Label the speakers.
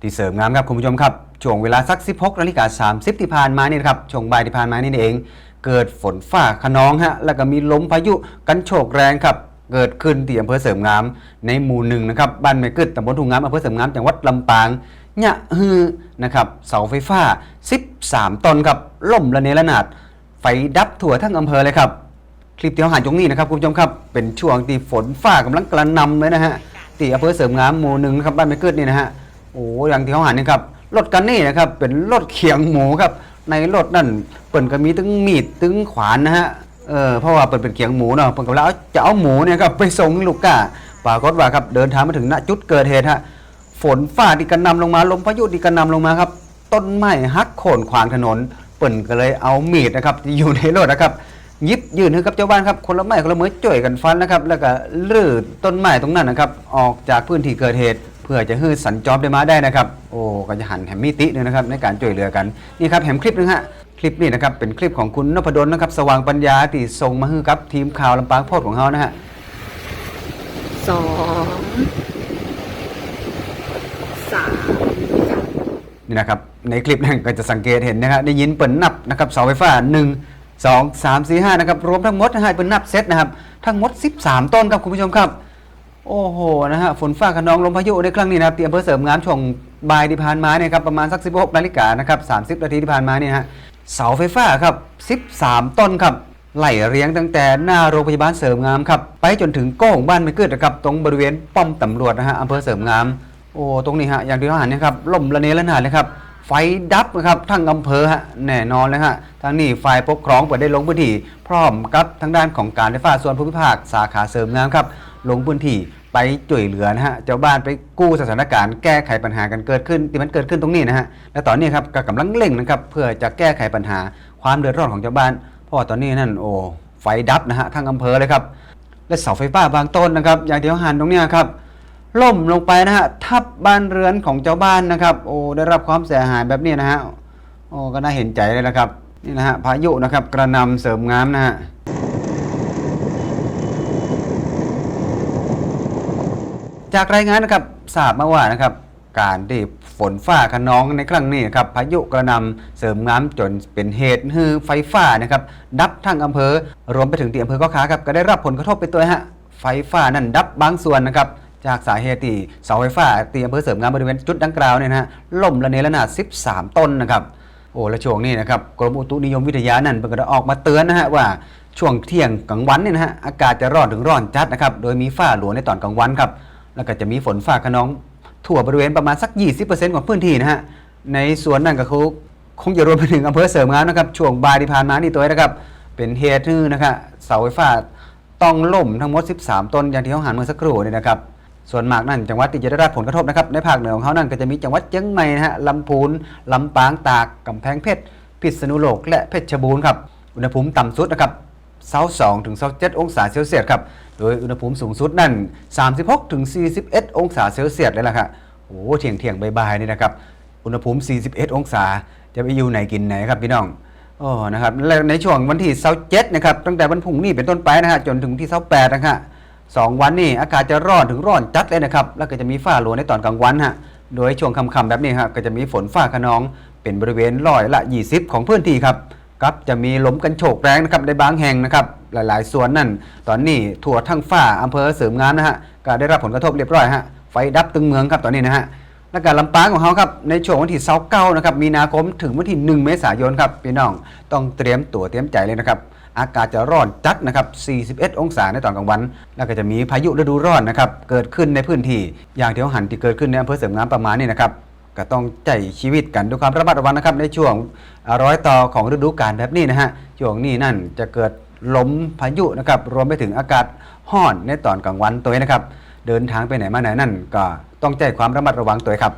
Speaker 1: ที่เสริมงามครับคุณผู้ชมครับช่วงเวลาสัก 16นาฬิกา30ที่ผ่านมานี่นะครับช่วงบ่ายที่ผ่านมานี่เอง เกิดฝนฟ้าขนองฮะแล้วก็มีลมพายุกันโชกแรงครับเกิดขึ้นที่อำเภอเสริมงาม ในหมู่หนึ่งนะครับบ้านแม่กึดตำบลทุ่งงามอำเภอเสริมงามจังหวัดลำปางเนี่ยฮือนะครับเสาไฟฟ้า 13 ต้นครับล่มระเนระนาดไฟดับทั่วทั้งอำเภอเลยครับ คลิปที่เขาหันตรงนี้นะครับคุณผู้ชมครับเป็นช่วงที่ฝนฟ้ากำลังกระนำเลยนะฮะที่อำเภอเสริมงามหมู่หนึ่งนะครับบ้านแม่กึดนี่นะฮะ โอ้อย่างที่เขาหันนี่ครับรถกันนี่นะครับ เป็นรถเขียงหมูครับ ในรถนั่นเปิ่นก็มีตึงมีดตึงขวานนะฮะเออเพราะว่าเปิ่นเป็นเขียงหมูเนาะเปิ่นก็แล้วจะเอาหมูเนี่ยครับไปส่งลูกก้าปรากฏว่าครับเดินทางมาถึงณจุดเกิดเหตุฮะฝนฟ้าที่กระนำลงมาลมพายุที่กระนำลงมาครับต้นไม้หักโค่นขวางถนน เปิ่นก็เลยเอามีดนะครับที่อยู่ในรถนะครับยิบยื่นให้กับเจ้าบ้านครับคนละไม้คนละมือจ่วยกันฟันนะครับ แล้วก็ลื้อต้นไม้ตรงนั้นนะครับ ออกจากพื้นที่เกิดเหตุ พื่อจะให้สัญจรได้มาได้นะครับ โอ้ก็จะหันแหมมิติเลยนะครับในการช่วยเหลือกันนี่ครับแหมคลิปนึงฮะคลิปนี้นะครับเป็นคลิปของคุณนพดลนะครับสว่างปัญญาที่ส่งมาให้กับทีมข่าวลำปางโพดของเขานะฮะ
Speaker 2: สองสามค่ะ
Speaker 1: นี่นะครับในคลิปนั้นก็จะสังเกตเห็นนะครับได้ยินเปิดนับนะครับเสาไฟฟ้า 1 2 3 4 5นะครับรวมทั้งหมดนะฮะเป็นนับเซตนะครับทั้งหมด 13 ต้นครับคุณผู้ชมครับ โอ้โหนะฮะฝนฟ้าขนองลมพายุในครั้งนี้นะครับที่อำเภอเสริมงามช่วงบ่ายที่ผ่านมาเนี่ยครับประมาณสัก 16นาฬิกานะครับ30 นาทีที่ผ่านมาเนี่ยฮะเสาไฟฟ้าครับ 13 ต้นครับไหลเรียงตั้งแต่หน้าโรงพยาบาลเสริมงามครับไปจนถึงโก้งบ้านไม่เกิดนะครับตรงบริเวณป้อมตำรวจนะฮะอำเภอเสริมงามโอ้ตรงนี้ฮะอย่างที่เราเห็นนะครับล่มระเนระนาดเลยครับไฟดับนะครับทั้งอำเภอฮะแน่นอนเลยฮะทางนี้ฝ่ายปกครองเปิดได้ลงพื้นที่พร้อมกับทางด้านของการไฟฟ้าส่วนภูมิภาคสาขาเสริมงามครับ ลงพื้นที่ไปช่วยเหลือนะฮะเจ้าบ้านไปกู้สถานการณ์แก้ไขปัญหากันเกิดขึ้นที่มันเกิดขึ้นตรงนี้นะฮะและตอนนี้ครับก็กำลังเร่งนะครับเพื่อจะแก้ไขปัญหาความเดือดร้อนของเจ้าบ้าน เพราะว่าตอนนี้นั่นโอ้ไฟดับนะฮะทั้งอำเภอเลยครับและเสาไฟฟ้าบางต้นนะครับอย่างที่เขาหันตรงนี้ครับล่มลงไปนะฮะทับบ้านเรือนของเจ้าบ้านนะครับโอ้ได้รับความเสียหายแบบนี้นะฮะโอ้ก็น่าเห็นใจเลยนะครับนี่นะฮะพายุนะครับกระนำเสริมงามนะฮะ จากรายงานนะครับทราบมาว่านะครับการที่ฝนฟ้าขนองในครั้งนี้นะครับพายุกระนำเสริมงามจนเป็นเหตุให้ไฟฟ้านะครับดับทั้งอำเภอ รวมไปถึงที่อำเภอก็ขาครับก็ได้รับผลกระทบไปตัวฮะไฟฟ้านั่นดับบางส่วนนะครับจากสาเหตุที่เสาไฟฟ้าตีอำเภอเสริมงามบริเวณจุดดังกล่าวเนี่ยนะฮะล่มระเนระนาด 13 ต้นนะครับโอ้และช่วงนี้นะครับกรมอุตุนิยมวิทยานั่นเพิ่งก็ได้ออกมาเตือนนะฮะว่าช่วงเที่ยงกลางวันเนี่ยนะฮะอากาศจะร้อนถึงร้อนจัดนะครับโดยมีฝ้าหลวงในตอนกลางวันครับ แล้วก็จะมีฝนฟ้าขนองทั่วบริเวณประมาณสัก 20%ของพื้นที่นะฮะ ในส่วนนั่นก็คือคงจะรวมไปถึงอำเภอเสริมงามนะครับ ช่วงบ่ายที่ผ่านมานี่ตัวนะครับ เป็นเหตุที่นะครับเสาไฟฟ้าต้องล่มทั้งหมด 13 ต้นอย่างที่เขาหันเมื่อสักครู่นี่นะครับ ส่วนมากนั่นจังหวัดที่จะได้รับผลกระทบนะครับในภาคเหนือของเขานั่นก็จะมีจังหวัดเชียงใหม่นะฮะลำพูนลำปางตากกำแพงเพชรพิษณุโลกและเพชรบูรณ์ครับอุณหภูมิต่ำสุดนะครับเซาสองถึงเซาเจ็ดองศาเซลเซียสครับ โดยอุณหภูมิสูงสุดนั่น 36ถึง41 องศาเซลเซียสเลยล่ะครับโอ้เที่ยงเที่ยงๆบ่ายๆนี่นะครับอุณหภูมิ 41 องศา จะไปอยู่ไหนกินไหนครับพี่น้องโอ้นะครับและในช่วงวันที่เสาร์เจ็ดนะครับตั้งแต่วันพุ่งนี้เป็นต้นไปนะฮะจนถึงที่เสาร์แปดนะฮะสองวันนี่อากาศจะร้อนถึงร้อนจัดเลยนะครับ แล้วก็จะมีฝ้าหลวในตอนกลางวันฮะโดยช่วงค่ำๆแบบนี้ครับก็จะมีฝนฟ้าขนอง เป็นบริเวณร้อยละ 20 ของพื้นที่ครับครับจะมีลมกันโชกแรงนะครับในบางแห่งนะครับ หลายๆ ส่วนนั่น ตอนนี้ทั่วทั้งฝ้าอำเภอเสริมงามนะฮะก็ได้รับผลกระทบเรียบร้อยฮะไฟดับตึงเมืองครับตอนนี้นะฮะและการลำปางของเขาครับในช่วงวันที่เก้านะครับมีนาคมถึงวันที่ 1 เมษายนครับพี่น้องต้องเตรียมตัวเตรียมใจเลยนะครับอากาศจะร้อนจัดนะครับ 41 องศาในตอนกลางวัน แล้วก็จะมีพายุฤดูร้อนนะครับ เกิดขึ้นในพื้นที่ อย่างที่เขาหันที่เกิดขึ้นในอำเภอเสริมงามประมาณนี้นะครับ ก็ต้องใจชีวิตกันด้วยความระมัดระวังนะครับ ในช่วงร้อยต่อของฤดูกาลแบบนี้นะฮะ ช่วงนี้นั่นจะเกิด ลมพายุนะครับรวมไปถึงอากาศห้อนในตอนกลางวันตัวนะครับ เดินทางไปไหนมาไหนนั่นก็ต้องใจความระมัดระวังตัวครับ